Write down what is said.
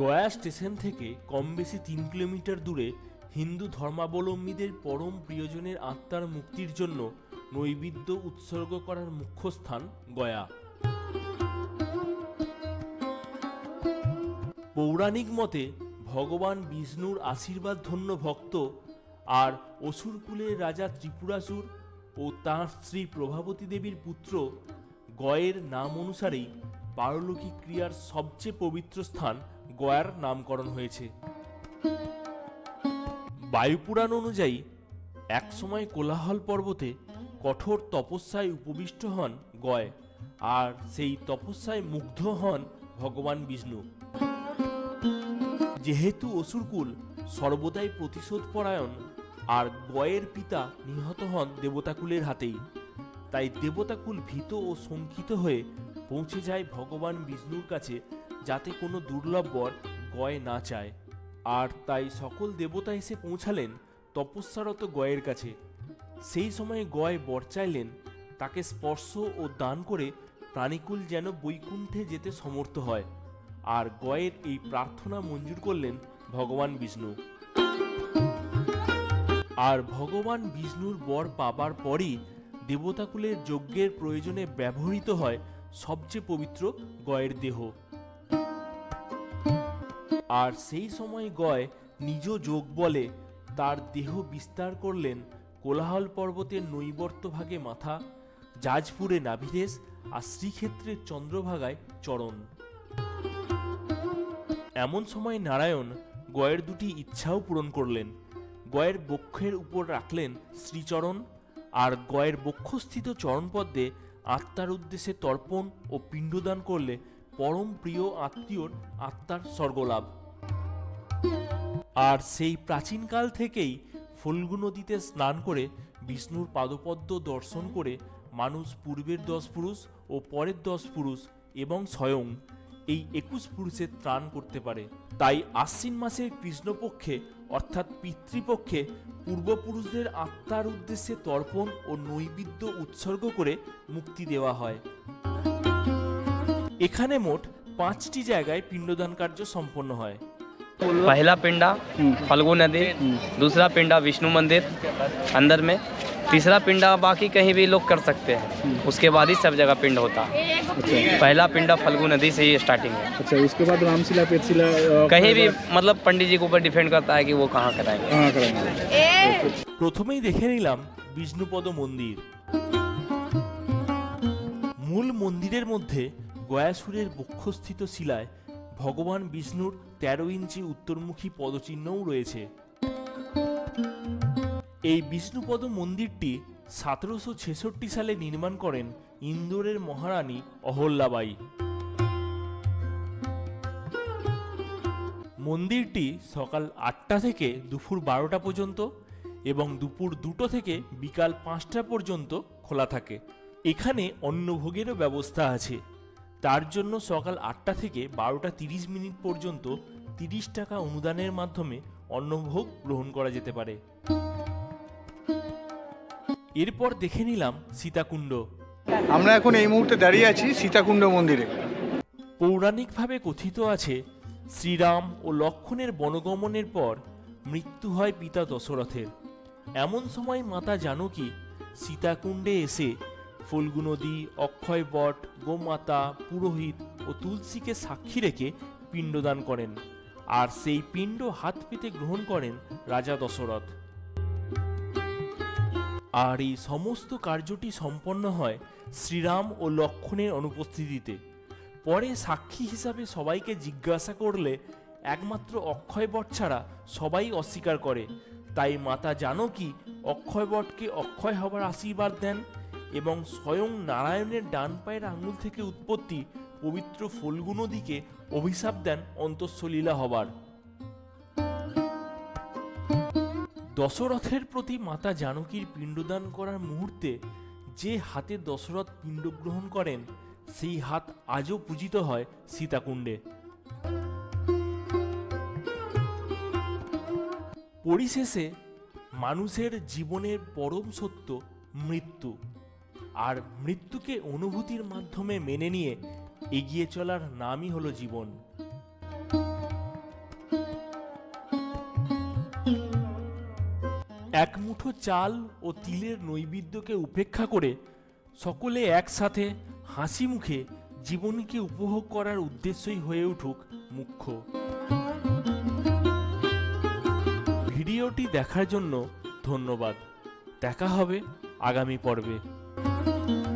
Gaya station থেকে কম বেশি তিন কিলোমিটার দূরে হিন্দু ধর্মাবলম্বীদের পরম প্রিয়জনের আত্মার মুক্তির জন্য নৈবেদ্য উৎসর্গ করার মুখ্য স্থান গয়া। পৌরাণিক মতে ভগবান বিষ্ণুর আশীর্বাদ ধন্য ভক্ত আর অসুরকুলের রাজা ত্রিপুরাসুর ও তাঁর স্ত্রী প্রভাবতী দেবীর পুত্র গয়ের নাম অনুসারেই পারলৌকিক ক্রিয়ার সবচেয়ে পবিত্র স্থান গয়ার নামকরণ হয়েছে। বায়ুপুরাণ অনুযায়ী, একসময় কোলাহল পর্বতে কঠোর তপস্যায় উপবিষ্ট হন গয়, আর সেই তপস্যায় মুগ্ধ হন ভগবান বিষ্ণু। যেহেতু অসুরকুল সর্বদাই প্রতিশোধ পরায়ণ আর গয়ের পিতা নিহত হন দেবতাকুলের হাতেই, তাই দেবতাকুল ভীত ও শঙ্কিত হয়ে পৌঁছে যায় ভগবান বিষ্ণুর কাছে যাতে কোনো দুর্লভ বর গয় না চায়। আর তাই সকল দেবতা এসে পৌঁছালেন তপস্যারত গয়ের কাছে। সেই সময় গয় বর চাইলেন তাকে স্পর্শ ও দান করে প্রাণীকুল যেন বৈকুণ্ঠে যেতে সমর্থ হয়। আর গয়ের এই প্রার্থনা মঞ্জুর করলেন ভগবান বিষ্ণু। আর ভগবান বিষ্ণুর বর পাবার পরই দেবতাকুলের যজ্ঞের প্রয়োজনে ব্যবহৃত হয় সবচেয়ে পবিত্র গয়ের দেহ। আর সেই সময় গয় নিজ যোগ বলে তার দেহ বিস্তার করলেন কোলাহল পর্বতের নৈবর্ত ভাগে মাথা জাজপুরে নাভিদেশ আর শ্রীক্ষেত্রের চন্দ্রভাগায় চরণ। এমন সময় নারায়ণ গয়ের দুটি ইচ্ছাও পূরণ করলেন। গয়ের বক্ষের উপর রাখলেন শ্রীচরণ আর গয়ের বক্ষস্থিত চরণপদ্মে আত্মার উদ্দেশ্যে তর্পণ ও পিণ্ডদান করলে পরম প্রিয় আত্মীয়র আত্মার স্বর্গলাভ। আর সেই প্রাচীনকাল থেকেই ফল্গু নদীতে স্নান করে বিষ্ণুর পাদপদ্ম দর্শন করে মানুষ পূর্বের দশ পুরুষ ও পরের দশ পুরুষ এবং স্বয়ং এই একুশ পুরুষের ত্রাণ করতে পারে। তাই আশ্বিন মাসের কৃষ্ণপক্ষে অর্থাৎ পিতৃপক্ষে পূর্বপুরুষদের আত্মার উদ্দেশ্যে তর্পণ ও নৈবেদ্য উৎসর্গ করে মুক্তি দেওয়া হয়। এখানে মোট পাঁচটি জায়গায় পিণ্ডদান কার্য সম্পন্ন হয় पहला पिंडा फल्गु नदी दूसरा पिंडा विष्णु मंदिर अंदर में तीसरा पिंडा बाकी कहीं भी लोग कर सकते हैं उसके बाद ही सब जगह पिंड होता है पहला पिंडा फल्गु नदी से ही स्टार्टिंग है अच्छा उसके बाद रामशिला पेटशिला अ, कहीं भी मतलब पंडित जी के ऊपर डिपेंड करता है कि वो कहाँ कराएंगे हाँ कराएंगे প্রথমেই দেখে নিলাম বিষ্ণুপদ মন্দির মূল মন্দিরের মধ্যে গয়াসুরের বক্ষস্থিত শিলায় ভগবান বিষ্ণুর তেরো ইঞ্চি উত্তরমুখী পদচিহ্নও রয়েছে। এই বিষ্ণুপদ মন্দিরটি সতেরোশো ছেষট্টি সালে নির্মাণ করেন ইন্দোরের মহারানী অহল্যাবাই। মন্দিরটি সকাল আটটা থেকে দুপুর বারোটা পর্যন্ত এবং দুপুর দুটো থেকে বিকাল পাঁচটা পর্যন্ত খোলা থাকে। এখানে অন্নভোগেরও ব্যবস্থা আছে। তার জন্য সকাল আটটা থেকে বারোটা তিরিশ মিনিট পর্যন্ত তিরিশ টাকা অনুদানের মাধ্যমে অন্নভোগ গ্রহণ করা যেতে পারে। এরপর দেখে নিলাম সীতাকুণ্ড। আমরা এখন এই মুহূর্তে দাঁড়িয়ে আছি সীতাকুণ্ড মন্দিরে। পৌরাণিকভাবে কথিত আছে শ্রীরাম ও লক্ষণের বনগমনের পর মৃত্যু হয় পিতা দশরথের। এমন সময় মাতা জানকী সীতাকুণ্ডে এসে ফল্গু নদী অক্ষয় বট, গোমাতা, পুরোহিত ও তুলসীকে সাক্ষী রেখে পিণ্ডদান করেন। আর সেই পিণ্ড হাত পেতে গ্রহণ করেন রাজা দশরথ। আর এই সমস্ত কার্যটি সম্পন্ন হয় শ্রীরাম ও লক্ষণের অনুপস্থিতিতে। পরে সাক্ষী হিসাবে সবাইকে জিজ্ঞাসা করলে একমাত্র অক্ষয়বট ছাড়া সবাই অস্বীকার করে। তাই মাতা জানো জানকী অক্ষয়বটকে অক্ষয় হবার আশীর্বাদ দেন। এবং স্বয়ং নারায়ণের ডান পায়ের আঙুল থেকে উৎপত্তি পবিত্র ফল্গু নদীকে অভিশাপ দেন অন্তঃসলীলা হবার। দশরথের প্রতি মাতা জানকীর পিণ্ডদান করার মুহূর্তে যে হাতে দশরথ পিণ্ড গ্রহণ করেন, সেই হাত আজও পূজিত হয় সীতাকুণ্ডে। পরিশেষে মানুষের জীবনের পরম সত্য মৃত্যু। আর মৃত্যুকে অনুভূতির মাধ্যমে মেনে নিয়ে এগিয়ে চলার নামই হলো জীবন। এক মুঠো চাল ও তিলের নৈবেদ্যকে উপেক্ষা করে সকলে একসাথে হাসি মুখে জীবনকে উপভোগ করার উদ্দেশ্যই হয়ে উঠুক মুখ্য। ভিডিওটি দেখার জন্য ধন্যবাদ। দেখা হবে আগামী পর্বে। thank you